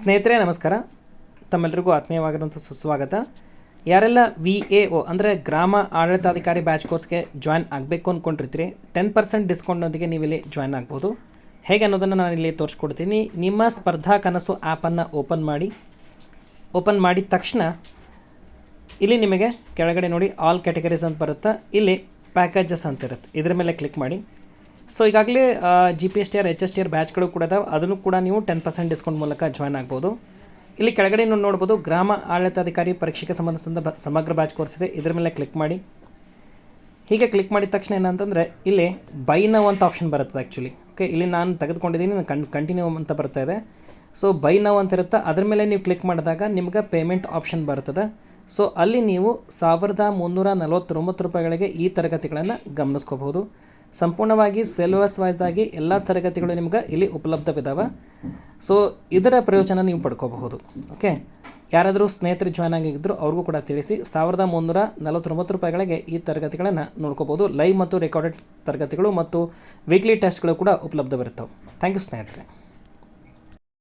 ಸ್ನೇಹಿತರೆ, ನಮಸ್ಕಾರ. ತಮ್ಮೆಲ್ಲರಿಗೂ ಆತ್ಮೀಯವಾಗಿರುವಂಥ ಸುಸ್ವಾಗತ. ಯಾರೆಲ್ಲ ವಿ ಎ ಒ, ಅಂದರೆ ಗ್ರಾಮ ಆಡಳಿತಾಧಿಕಾರಿ ಬ್ಯಾಚ್ ಕೋರ್ಸ್ಗೆ ಜಾಯ್ನ್ ಆಗಬೇಕು ಅಂದ್ಕೊಂಡಿರ್ತೀರಿ ಟೆನ್ ಪರ್ಸೆಂಟ್ ಡಿಸ್ಕೌಂಟ್ನೊಂದಿಗೆ ನೀವು ಇಲ್ಲಿ ಜಾಯ್ನ್ ಆಗ್ಬೋದು. ಹೇಗೆ ಅನ್ನೋದನ್ನು ನಾನು ಇಲ್ಲಿ ತೋರಿಸ್ಕೊಡ್ತೀನಿ. ನಿಮ್ಮ ಸ್ಪರ್ಧಾ ಕನಸು ಆ್ಯಪನ್ನು ಓಪನ್ ಮಾಡಿ. ಓಪನ್ ಮಾಡಿದ ತಕ್ಷಣ ಇಲ್ಲಿ ನಿಮಗೆ ಕೆಳಗಡೆ ನೋಡಿ ಆಲ್ ಕ್ಯಾಟಗರೀಸ್ ಅಂತ ಬರುತ್ತೆ, ಇಲ್ಲಿ ಪ್ಯಾಕೇಜಸ್ ಅಂತ ಇರುತ್ತೆ. ಇದ್ರ ಮೇಲೆ ಕ್ಲಿಕ್ ಮಾಡಿ. ಸೊ ಈಗಾಗಲೇ G P S T R H S T R ಬ್ಯಾಚ್ಗಳು ಕೂಡ ಇದಾವೆ. ಅದನ್ನು ಕೂಡ ನೀವು ಟೆನ್ ಪರ್ಸೆಂಟ್ ಡಿಸ್ಕೌಂಟ್ ಮೂಲಕ ಜಾಯ್ನ್ ಆಗ್ಬೋದು. ಇಲ್ಲಿ ಕೆಳಗಡೆ ನೀವು ನೋಡ್ಬೋದು. ಗ್ರಾಮ ಆಡಳಿತಾಧಿಕಾರಿ ಪರೀಕ್ಷೆಗೆ ಸಂಬಂಧಿಸಿದ ಸಮಗ್ರ ಬ್ಯಾಚ್ ಕೋರ್ಸ್ ಇದೆ. ಇದರ ಮೇಲೆ ಕ್ಲಿಕ್ ಮಾಡಿ. ಹೀಗೆ ಕ್ಲಿಕ್ ಮಾಡಿದ ತಕ್ಷಣ ಏನಂತಂದರೆ, ಇಲ್ಲಿ ಬೈ ನವ್ ಅಂತ ಆಪ್ಷನ್ ಬರುತ್ತೆ ಆ್ಯಕ್ಚುಲಿ ಓಕೆ ಇಲ್ಲಿ ನಾನು ತೆಗೆದುಕೊಂಡಿದ್ದೀನಿ, ನಾನು ಕನ್ ಕಂಟಿನ್ಯೂ ಅಂತ ಬರ್ತಾ ಇದೆ. ಸೊ ಬೈ ನೌ ಅಂತ ಇರುತ್ತೆ. ಅದ್ರ ಮೇಲೆ ನೀವು ಕ್ಲಿಕ್ ಮಾಡಿದಾಗ ನಿಮ್ಗೆ ಪೇಮೆಂಟ್ ಆಪ್ಷನ್ ಬರ್ತದೆ. ಸೊ ಅಲ್ಲಿ ನೀವು ಸಾವಿರದ ಮುನ್ನೂರ ನಲವತ್ತೊಂಬತ್ತು ರೂಪಾಯಿಗಳಿಗೆ ಈ ತರಗತಿಗಳನ್ನು ಗಮನಿಸ್ಕೋಬಹುದು. ಸಂಪೂರ್ಣವಾಗಿ ಸಿಲೆಬಸ್ ವೈಸ್ ಆಗಿ ಎಲ್ಲ ತರಗತಿಗಳು ನಿಮ್ಗೆ ಇಲ್ಲಿ ಉಪಲಬ್ಧವಿದ್ದಾವೆ ಸೊ ಇದರ ಪ್ರಯೋಜನ ನೀವು ಪಡ್ಕೋಬಹುದು. ಓಕೆ ಯಾರಾದರೂ ಸ್ನೇಹಿತರು ಜಾಯ್ನ್ ಆಗಿದ್ರು, ಅವ್ರಿಗೂ ಕೂಡ ತಿಳಿಸಿ ಸಾವಿರದ ಮುನ್ನೂರ ನಲವತ್ತೊಂಬತ್ತು ರೂಪಾಯಿಗಳಿಗೆ ಈ ತರಗತಿಗಳನ್ನು ನೋಡ್ಕೋಬೋದು ಲೈವ್ ಮತ್ತು ರೆಕಾರ್ಡೆಡ್ ತರಗತಿಗಳು ಮತ್ತು ವೀಕ್ಲಿ ಟೆಸ್ಟ್ಗಳು ಕೂಡ ಉಪಲಬ್ಧವಿರ್ತವೆ ಥ್ಯಾಂಕ್ ಯು ಸ್ನೇಹಿತರೆ.